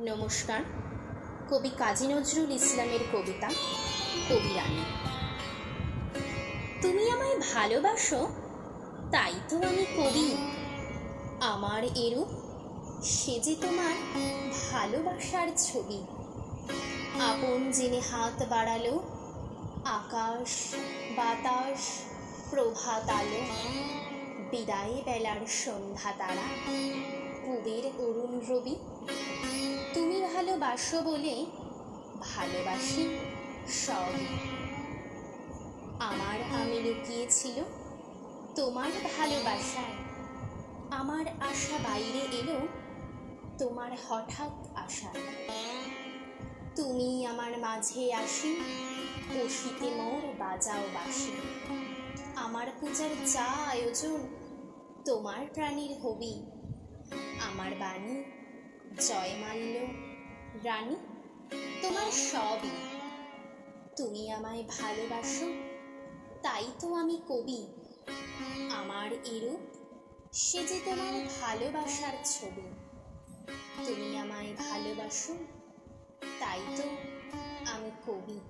নমস্কার। কবি কাজী নজরুল ইসলামের কবিতা, কবি রানী। তুমি আমায় ভালোবাসো, তাই তো আমি কবি। আমার এরূপ সে যে তোমার ভালোবাসার ছবি। আপন জেনে হাত বাড়ালো, আকাশ বাতাস প্রভাত আলো, বিদায় বেলার সন্ধ্যা তারা। পুবের অরুণ রবি ভালোবাসো বলে ভালোবাসি সব আমার আমি লুকিয়েছিল তোমার ভালোবাসায়। আমার আশা বাইরে এলো তোমার হঠাৎ আশা তুমি আমার মাঝে আসি বসিতে মোর বাজাও বাসি। আমার পূজার যা আয়োজন, তোমার প্রাণীর হবি। আমার বাণী জয়মাল্য রানী, তোমার সবই। তুমি আমায় ভালোবাসো, তাই তো আমি কবি। আমার এরূপ, সে যে তোমার ভালোবাসার ছবি। তুমি আমায় ভালোবাসো, তাই তো আমি কবি।